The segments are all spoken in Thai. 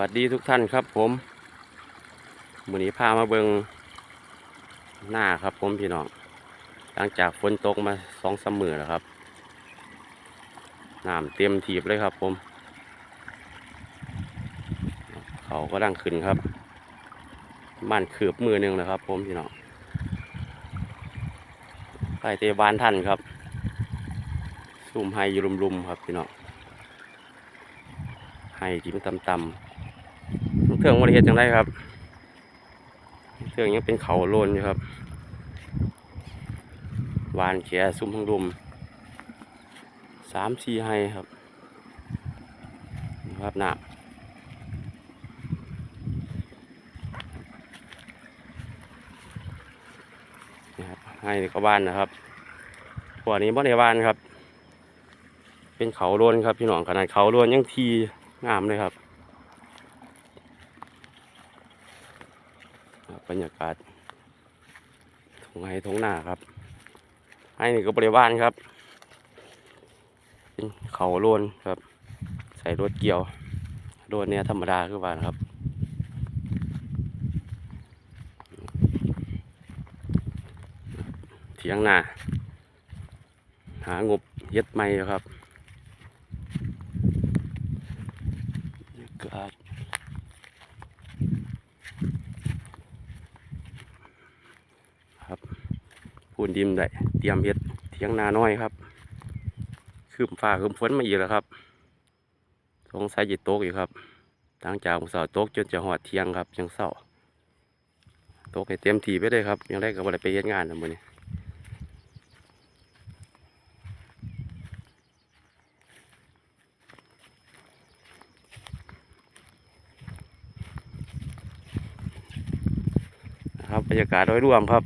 วัสดีทุกท่านครับผมวันนี้พามาเบิงหน้าครับผมพี่น้อง หลังจากฝนตกมาสองสามมือแล้วครับน้ำเต็มทีบเลยครับผม เขาก็ดังขึ้นครับบ้านคืบมือหนึ่งนะครับ ผมพี่น้องไปเตบานท่านครับซุ่มไฮอยูรุมๆครับพี่น้องให้จิ้มตำตำ เครื่องบริเฮ็ดจังได้ครับ เครื่องยังเป็นเขาโลนอยู่ครับวานแขซุ่มทั้งรุมสามสี่ให้ครับนี่ครับหนักนี่ครับให้ก็บ้านนะครับพวนี้บ่ในบ้านครับ เป็นเขาโลนครับพี่น้องขนาดเขาโลนยังทีงามเลยครับครั บรรยากาศทงไห้ทงหน้าครับให้นี่ก็บริวารครับเขาโลนครับ ใส่รถเกี่ยวโลนเนี่ยธรรมดาคือว่านครับเถียงหนาหางบเย็ดไม่ครับบรรยากาศครับพู นดิมได้เตรียมเฮ็ดเถียงนาน้อยครับ คืมฟ้าคืมฝนมาอีกแล้วครับ สงสัยจิตตกอยู่ครับหลังจากเสาโต๊กจนจะหอดเที่ยงครับยังเศร้าตกให้เต็มทีไปเลยครับ ยังได้กับอะไรไปเฮ็ดงานนะมือนี้นะครับบรรยากาศโดยรวมครับ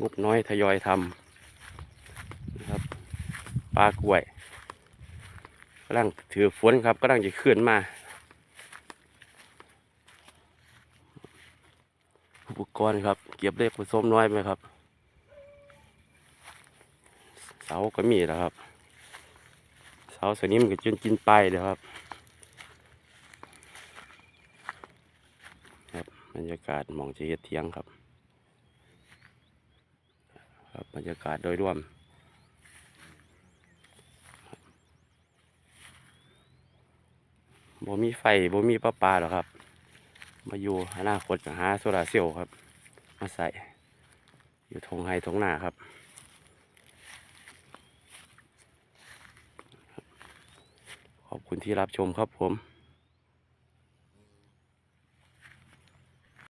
งบน้อยทยอยทำนะครับปลากล้วยกำลังถือฝนครับกำลังจะขึ้นมา อุปกรณ์ครับ เก็บเล็กผสมน้อยไหมครับ เสาก็มีแล้วครับ เสาสนิมก็จนกินไปเลยครับครับบรรยากาศมองจะเฮ็ดเทียงครับ ครับบรรยากาศโดยรวมบ่มีไฟบ่มีประปาหรอกครับ มาอยู่อนาคตหาโซลาเซลล์ครับ มาใส่ อยู่ทงไฮทงหน้าครับ ขอบคุณที่รับชมครับผม